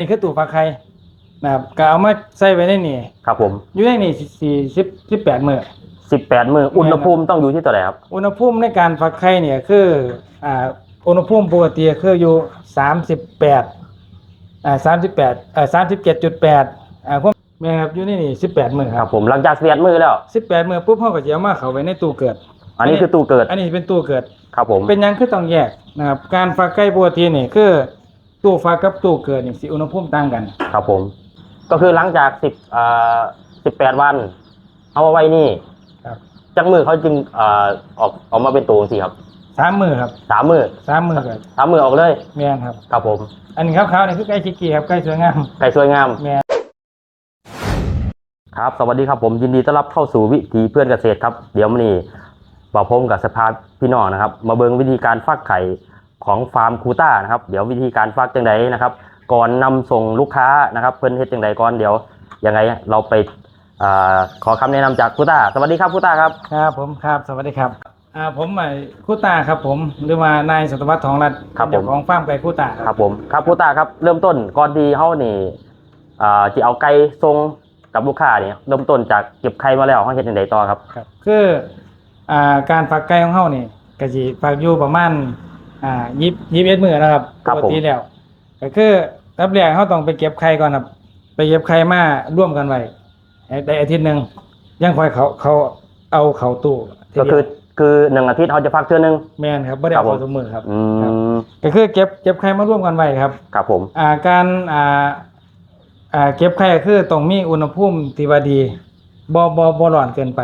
นี่คือตู้ฟักไข่นะครับก็เอามาใส่ไว้ในนี่ครับผมอยู่ในนี่สี่สิบสิบแปดมื้อสิบแปดมืออุณหภูมิต้องอยู่ที่ตัวไหนครับอุณหภูมิในการฟักไข่เนี่ยคืออ่าอุณหภูมิปกติคืออยู่สามสิบแปดอ่าสามสิบแปดเอ่อสามสิบเจ็ดจุดแปดอ่าพวกแม่นครับอยู่ในนี่สิบแปดมื้อคครัรับบผมหลังจากสิบแปดมือแล้ว สิบแปดมื้อปุ๊บเขาก็จะเอามาเข้าไว้ในตู้เกิด อันนี้คือตู้เกิดอันนี้เป็นตู้เกิด ครับผมเป็นหยังคือต้องแยกนะครับการฟักไก่ปกตินี่คือ ตู้ฟักกับตู้เกิดนี่สิอุณหภูมิต่างกันครับผม ก็คือหลังจากสิบอ่าสิบแปดวัน เอามาไว้นี่ครับจังมือเขาจึงอ่าออกออกมาเป็นตัวสิครับสามมือครับสามมือสามมือครับสามมือออกเลยแม่นครับ ครับผม อันนี้ขาวๆนี่คือไก่ชิกกี้ครับไก่สวยงามไก่สวยงามแม่นครับสวัสดีครับผมยินดีต้อนรับเข้าสู่วิถีเพื่อนเกษตรครับ เดี๋ยววันนี้บอกพมกับสภาพี่น้องนะครับ มาเบิงวิธีการฟักไข่ ของฟาร์มคูต้านะครับ เดี๋ยววิธีการฟักจังไดนะครับ ก่อนนำส่งลูกค้านะครับ เพิ่นเฮ็ดจังไดก่อนเดี๋ยวยังไงเราไปอาขอคำแนะนำจากคูต้าสวัสดีครับคูต้าครับครับผมครับสวัสดีครับอ่าผมไอ้คู่ตาครับผมหรือว่านายสัตวัฒน์ทองรัตน์ครับผมเจ้าของฟาร์มไก่คู่ตาครับผมครับคูต้าครับเริ่มต้นก่อนที่เฮานี่อ่าจะเอาไก่ส่งกับลูกค้าเนี่ยเริ่มต้นจากเก็บไข่มาแล้วเฮาเฮ็ดจังไดต่อครับครับ คืออ่าการฟักไก่ของเฮานี่ก็สิฟักอยู่ประมาณ อ่ายี่ยี่สิบเอ็ดมื้อนะครับครับปผม กติแล้วก็คือรับแรกเขาต้องไปเก็บไข่ก่อนครับ ไปเก็บไข่มาร่วมกันไว้ให้ได้อาทิตย์หนึ่งยังคอยเขาเขาเอาเขาตู้ทีก็เดียวคือคือหนึ่งอาทิตย์เขาจะฟักเทื่อนึง แมนครับไม่ได้ครัเอาบผม เขาสมือครับอืครับมก็คือเก็บเก็บไข่มาร่วมกันไว้ครับ ครับผม อ่าการอ่าอ่าเก็บไข่ก็คือต้องมีอุณหภูมิที่ว่าดีบ่บ่บ่ร้อนเกินไป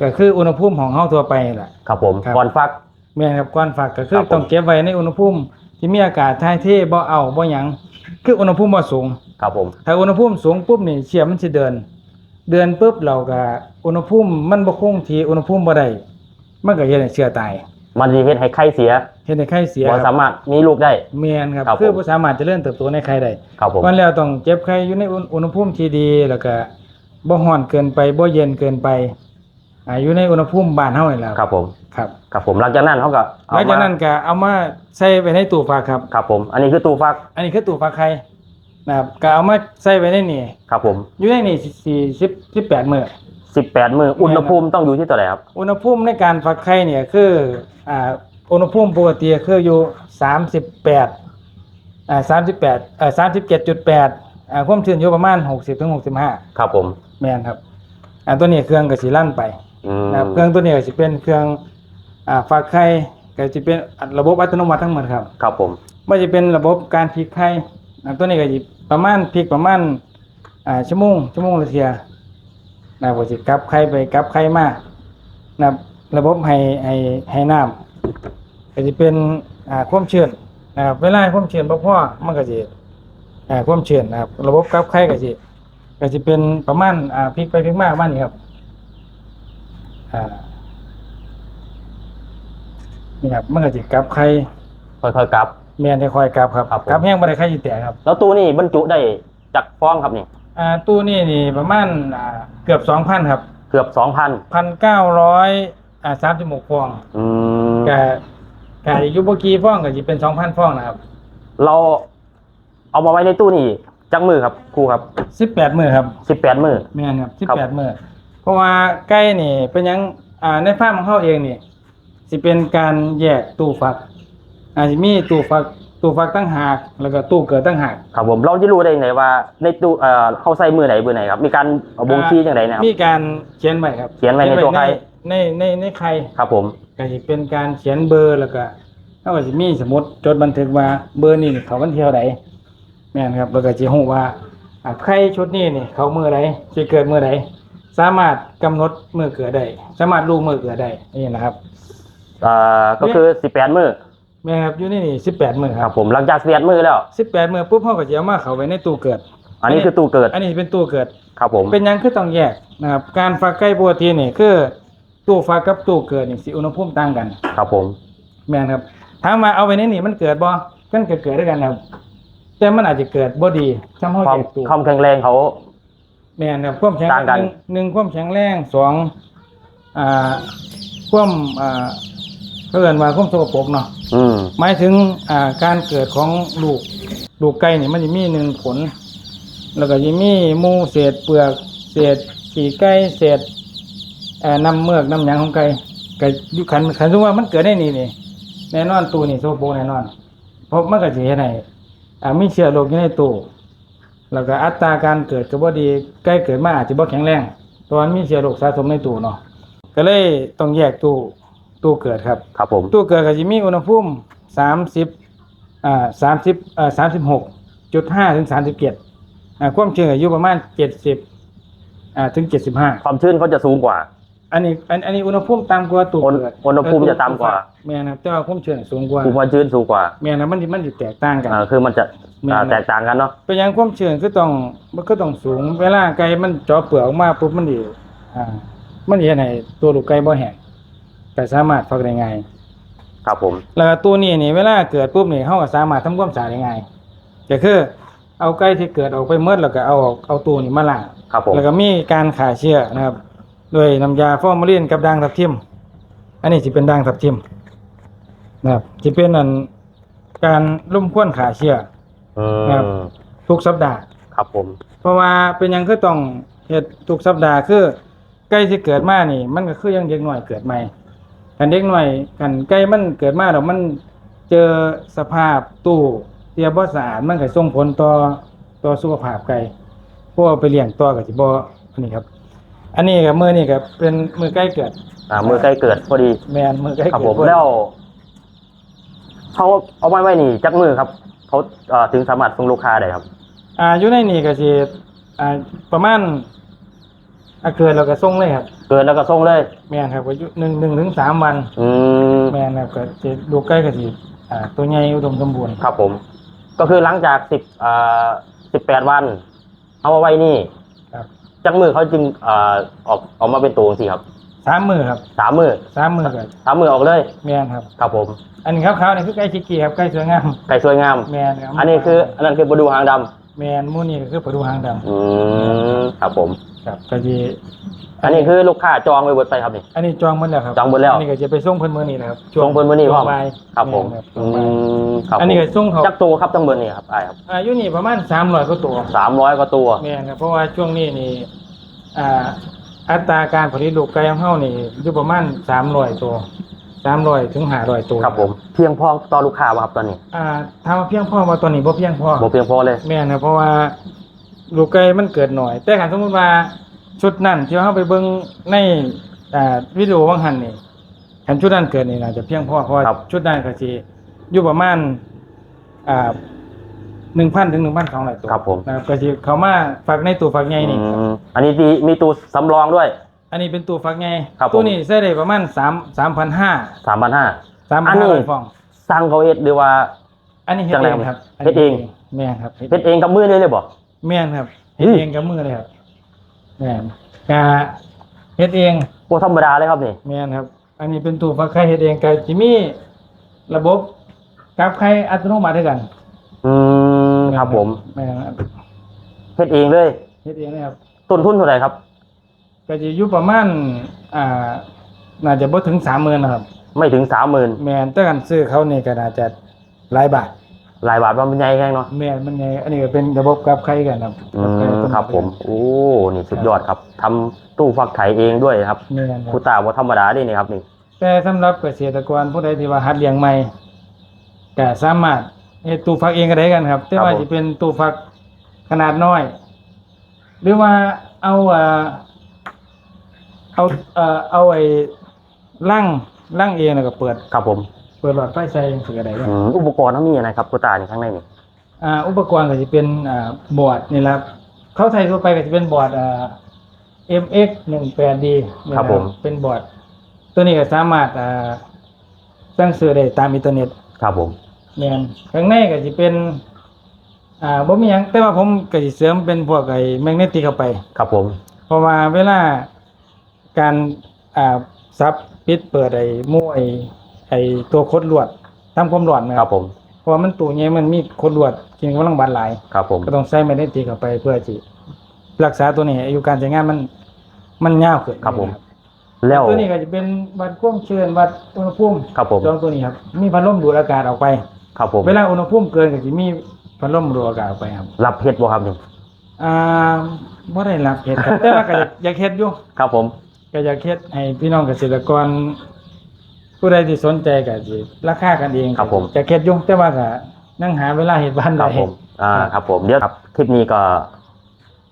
ก็คืออุณหภูมิของเฮาทั่วไปนี่แหละ ครับผมครับ ก่อนฟัก แม่นครับก่อนฝากก็คือครับผม ต้องเก็บไว้ในอุณหภูมิ ที่มีอากาศถ่ายเทบ่เอาบ่หยังคืออุณหภูมิบ่สูง ครับผม ถ้าอุณหภูมิสูงปุ๊บนี่เชื้อมันสิเดิน เดินปุ๊บเราก็อุณหภูมิมันบ่คงที่อุณหภูมิบ่ได้มันก็เฮ็ดให้เชื้อตายมันจะเฮ็ดให้ไข้เสียเฮ็ดให้ไข้เสียบ่คสารับมารถมีลูกได้ แม่นครับครับคือผมบ่สามารถเจริญเติบโตในไข่ได้ครับผมวันแล้วต้องเก็บไข่อยู่ในอุณอุณหภูมิที่ดีแล้วก็บ่ร้อนเกินไปบ่เย็นเกินไป อ่าอยู่ในอุณหภูมิบ้านเฮานี่แหละครับผมครับครับผมหลังจากนั้นเขาก็หเอาลังจากมานั้นก็เอามาใส่ไว้ในตู้ฝากครับครับผม อันนี้คือตู้ฟัก อันนี้คือตู้ฝากไข่นะครับก็เอามาใส่ไว้ในนี่ครับผมอยู่ในนี่40 18มื้อ18มืออุณหภูมิต้องอยู่ที่ตัวไหนครับอุณหภูมิในการฟักไข่เนี่ยคืออ่าอุณหภูมิปกติคืออยู่สามสิบแปดอ่าสามสิบแปดเอ่อสามสิบเจ็ดจุดแปดอ่าความชื้นอยู่ประมาณหกสิบถึงหกสิบห้าครับผมแม่นครับอ่าตัวนี้เครื่องก็สิลั่นไปอืม นะครับเครื่องตัวนี้ก็สิเป็นเครื่องอ่าฟักไข่ก็สิเป็นระบบอัตโนมัติทั้งหมดครับครับผมไม่จะเป็นระบบการพลิกไข่อ่าตัวนี้ก็สิประมาณพลิกประมาณอ่าชั่วโมงชั่วโมงละเทียนะครับก็สิกลับไข่ไปกลับไข่มานะครับระบบให้ให้ให้น้ำก็จะเป็นอ่าความชื้นนะครับเวลาความชื้นบ่พอมันก็สิอ่าความชื้นนะครับ ระบบกลับไข่ก็สิก็สิเป็นประมาณอ่าพลิกไปพลิกมาประมาณนี้ครับอ่า นี่ครับมันก็สิกลับไข่ค่อยๆกลับ แม่นค่อยๆกลับครับครับผม กลับแห้งบ่ได้ไข่สิแตกครับ แล้วตู้นี่บรรจุได้จากฟองครับนี่ อ่าตู้นี่นี่ประมาณอ่าเกือบ2,000ครับเกือบ2,000 1,900อ่า36ฟองอืมก็ก็อยู่บ่กี่ฟองก็สิเป็น2,000ฟองนะครับเราเอามาไว้ในตู้นี่จักมือครับครูครับ 18มื้อครับ18มือ แม่นครับครับ 18มื้อ เพราะว่าไก่นี่เป็นหยังอ่าในฟาร์มของเฮาเองนี่สิเป็นการแยกตู้ฟัก อาจสิมีตู้ฟักตู้ฟักตั้งหากแล้วก็ตู้เกิดตั้งหาก ครับผมเราจะรู้ได้ยังไงว่าในตู้เอ่อเขาใส่มือไหนมือไหนครับ มีการเอาบ่งชี้จังไดนะครับ มีการเขียนไว้ครับเขียนไว้ในตัวไข่ ในในในไข่ครับผมก็สิเป็นการเขียนเบอร์แล้วก็เฮาก็สิมีสมุดจดบันทึกว่าเบอร์นี้นี่เขาวันเที่ยวใดแม่นครับแล้วก็สิฮู้ว่าอ่าไข่ชุดนี้นี่เขามื้อใดสิเกิดมื้อใด สามารถกำหนดมื้อเกิดได้สามารถรู้มื้อเกิดได้นี่นะครับเอ่อก็คือ18มือแม่นครับอยู่ในนี่18มื้อคครัรับบผมหลังจาก11มือแล้ว18มื้อปุ๊บเฮาก็สิเอามาเข้าไว้ในตู้เกิด อันนี้คือตู้เกิดอันนี้เป็นตู้เกิด ครับผมเป็นหยังคือต้องแยกนะครับ การฟักไก่ปกตินี่คือตู้ฟักกับตู้เกิดนี่สิอุณหภูมิต่างกัน ครับผมแม่นครับถามว่าเอาไว้ในนี่มันเกิดบ่มันเกิดเกิดด้วยกันครับแต่มันอาจจะเกิดบ่ดีจำเฮาความแยกตู้ความแข็งแรงเขา แม่นครับความแข็งต่างกันหนึ่หนึ่งความแข็งแรงสองอ่าความอ่าเพิ่นว่าความสกปรกเนาะอืม หมายถึงอ่าการเกิดของลูกลูกไก่นี่มันจะมีหนึ่งผล แล้วก็จะมีหมูเศษเปลือกเศษขี้ไก่เศษเอ่อน้ำเมือกน้ำหยังของไก่ไก่ยุขันขันสมมุติว่ามันเกิดได้นี่นี่แน่นอนตู้นี่โซโปรกแน่นอนเพราะมันก็จะเห็นไหนอ่ามีเชื้อโรคอยู่ในตู้ แล้วก็อัตราการเกิดก็บ่ดีใกล้เกิดมาอาจจะบ่แข็งแรงเพราะมันมีเชื้อโรคสะสมในตู้เนาะก็เลยต้องแยกตู้ตู้เกิดครับ ครับผมตู้เกิดก็จะมีอุณหภูมิ30อ่า30เอ่อ36.5ถึง37อ่าความชื้นก็อยู่ประมาณ70อ่าถึง75ความชื้นเขาจะสูงกว่า อันนี้อันอันนี้อุณหภูมิต่ำกว่าตู้อุณเกิดอุณหภูมิจะต่ำกว่า แม่นครับแต่ว่าความชื้นสูงกว่าความชื้นสูงกว่าแม่นครับมันสิมันสิแตกต่างกัน อ่าคือมันจะอ่าแม่นแตกต่างกันเนาะเป็นอย่างความชื้นคือต้องมันก็ต้องสูง เวลาไก่มันเจาะเปลือกออกมาปุ๊บมันดิอ่า มันสิเฮ็ดให้ตัวลูกไก่บ่แห้งแต่สามารถฟักได้ง่ายครับผมแล้วก็ตัวนี้นี่เวลาเกิดปุ๊บนี่เฮาก็สามารถทำความสะอาดได้ง่ายก็คือ เอาไก่ที่เกิดออกไปหมดแล้วก็เอาออกเอาตัวนี้มาล้าง ครับผมแล้วก็มีการฆ่าเชื้อนะครับ ด้วยน้ำยาฟอร์มาลินกับด่างทับทิม อันนี้สิเป็นด่างทับทิมนะครับสิเป็นอันการลุ่มควนฆ่าเชื้ออืครับมทุกสัปดาห์ ครับผม เพราะว่าเป็นหยังคือต้องเฮ็ดทุกสัปดาห์คือไก่ที่เกิดมานี่ มันก็คือยังเด็กน้อยเกิดใหม่กันเด็กน้อยกันไก่มันเกิดมาแล้วมันเจอสภาพตู้เตียบ่สะอาดมันก็ส่งผลต่อต่อสุขภาพไก่พวกเอาไปเลี้ยงต่อก็สิบ่อันนี้ครับ อันนี้ก็มื้อนี้ก็เป็นมื้อไก่เกิด อ่ามือใกล้เกิดพอดีแม่นมื้อไก่ครับเกิดผมพอดีแล้วเขาเอาไว้ไว้นี่จักมือครับเขาเอ่อถึงสามารถส่งลูกค้าได้ครับอ่าอยู่ในนี่ก็สิอ่าประมาณอ่าเกิดแล้วก็ส่งเลยครับ เกินแล้วก็ส่งเลย แม่นครับก็อยู่หนึ่งหนึ่งถึงสามวัน อืมแม่นครับก็จะดูใกล้กับสิอ่าตัวใหญ่อุดมสมบูรณ์ครับผม ก็คือหลังจากสิบอ่าสิบแปดวัน เอามาไว้นี่ครับ จักมือเขาจึงอ่าออกออกมาเป็นตัวสิครับสามมือครับสามมือสามมือก็สามมือออกเลยแม่นครับ ครับผม อันนี้ขาวๆนี่คือไก่ชิกกี้ครับไก่สวยงามไก่สวยงามแม่นครับอันนี้คืออันนั้นคือประดูหางดำ แม่นหมูนี่ก็คือปลาดูหางดอืมครับผมำครับก็สิอันนี้คือลูกค้าจองไว้เบิดไปครับนี่ อันนี้จองหมดแล้วครับจองหมดแล้วอันนี้ก็จะไปส่งเพิ่นมื้อนี้นะครับส่งเพิ่นมื้อนี้พร้อม ช่วงบ่ายครับผมแนอืช่วงบ่ายมครับอันนี้ก็ส่งเขาจักตัวครับทั้งเบิดนี่ครับไอ้ครับอายุนี่ประมาณ300กว่าตัว สามร้อยกว่าตัว แม่นครับเพราะว่าช่วงนี้นี่อ่าอัตราการผลิตลูกไก่ของเฮานี่อยู่ประมาณ300ตัว 300ถึง500ตัวครับผม เพียงพอต่อลูกค้าป่ะครับตอนนี้อ่าถามว่าเพียงพอว่าตอนนี้บ่เพียงพอบ่เพียงพอเลย แม่นะเพราะว่าลูกไก่มันเกิดหน่อย แต่คันสมมุติว่าชุดนั้นที่เฮาไปเบิ่งในอ่าวิดีโอว่างหันนี่คันชุดนั้นเกิดนี่น่าจะเพียงพอเพราะว่าชุดนั้นก็สิอยู่ประมาณอ่า1,000ถึง1,200ตัวครับผมนะครับก็สิเข้ามาฝากในตู้ฝากใหญ่นี่ อืมอันนี้มีมีตัวสำรองด้วย อันนี้เป็นตู้ฝากใหญ่ครับผมตู้นี้ใช้ได้ประมาณ3 3,500สามพันห้าอันนี้3,500ฟองสั่งเขาเฮ็ดหรือว่า อันนี้เฮ็ดจังไรเองคครัรับบเฮ็ดเอง แม่นครับเฮ็ดเองกับมือเลยเลยบ่ แม่นครับเฮ้เฮ็ดยเองกับมือเลยครับแม่นกะเฮ็ดเองบ่ธรรมดาเลยครับนี่ แม่นครับ อันนี้เป็นตู้ฟักไข่เฮ็ดเองก็สิมีระบบกับไข่อัตโนมัติด้วยกันอืมครับผมแม่นครับเฮ็ดเองเลย เฮ็ดเองเลยครับต้นทุนเท่าไหร่ครับ ก็จะอยู่ประมาณอ่าน่าจะบ่ถึง30,000นะครับ ไม่ถึงสามหมื่นแม่นแต่กันซื้อเขานี่ก็น่าจะหลายบาทหลายบาทว่ามันใหญ่แค่เนาะแม่นมันไงอันนี้ก็เป็นระบบกับไข่กันครับอืกับไข่มต้นครับผม โอ้นี่สุดยอดครับทำตู้ฟักไข่เองด้วยครับแม่นคคูรับตาบ่ธรรมดาเด้นี่ครับนี่ แต่สำหรับเกษตรกรผู้ใดที่ว่าหัดเลี้ยงใหม่ก็สามารถเฮ็ดตู้ฟักเองก็ได้กันครับ แต่ว่าสิเป็นตู้ฟักขนาดน้อย หรือว่าเอาเอ่อ เอาเอ่อเอาไอ้ลั่งลั่งเองแล้วก็เปิด ครับผมเปิดหลอดไฟใส่จังซี่ก็ได้ครับอืมอุปกรณ์เขามีอะไรครับคูตานี่ข้างในนี่อ่า อุปกรณ์ก็สิเป็นอ่าบอร์ดนี่แหละครับเขาใช้ทั่วไปก็สิเป็นบอร์ดอ่า MX 18D นี่ครับผมเป็นบอร์ด ตัวนี้ก็สามารถอ่าสั่งซื้อได้ตามอินเทอร์เน็ตครับผมแม่นข้างในก็สิเป็น อ่าบ่มีหยังแต่ว่าผมก็สิเสริมเป็นพวกไอ้แมกเนติกเข้าไป ครับผม เพราะว่าเวลา การอ่าซับปิดเปิดไอ้หมู่ไอ้ไอ้ตัวคดลวดทำความร้อนนะคครัรับบผมเพราะว่ามันตู้ใหญ่มันมีคดลวดกินกำลังบานหลาย ครับผมก็ต้องใส่แมกเนติกเข้าไปเพื่อที่รักษาตัวนี้อายุการใช้งานมันมันยาวขึ้นครับผมนะแล้วตัวนี้ก็จะเป็นวัดความชื้นวัดอุณหภูมิครับผมจองตัวนี้ครับ มีพัดลมดูดอากาศออกไป ครับผมเวลาอุณหภูมิเกินก็จะมีพัดลมรัวกเอาไปครับ รับเฮ็ดบ่ครับนี่อ่าบ่ได้รับเฮ็ดครับ แต่ว่าก็อยากอยากเฮ็ดอยู่ครับผม ก็อยากเฮ็ดให้พี่น้องเกษตรกร ผู้ใดที่สนใจก็สิราคากันเองครับผม จะเฮ็ดอยู่แต่ว่าก็นั่งหาเวลาเฮ็ดบ้านคได้ รับผม อ่า ครับผม เดี๋ยวครับคลิปนี้ก็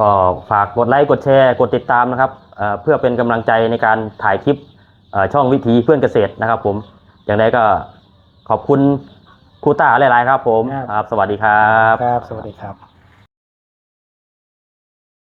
ก็ฝากกดไลค์ กดแชร์ กดติดตามนะครับเอ่อเพื่อเป็นกำลังใจในการถ่ายคลิปเอ่อช่องวิถีเพื่อนเกษตรนะครับ ผม อย่างไรก็ขอบคุณครูต้าหลาย ๆ ครับ ผมครับสวัสดีครับ ครับ สวัสดีครับ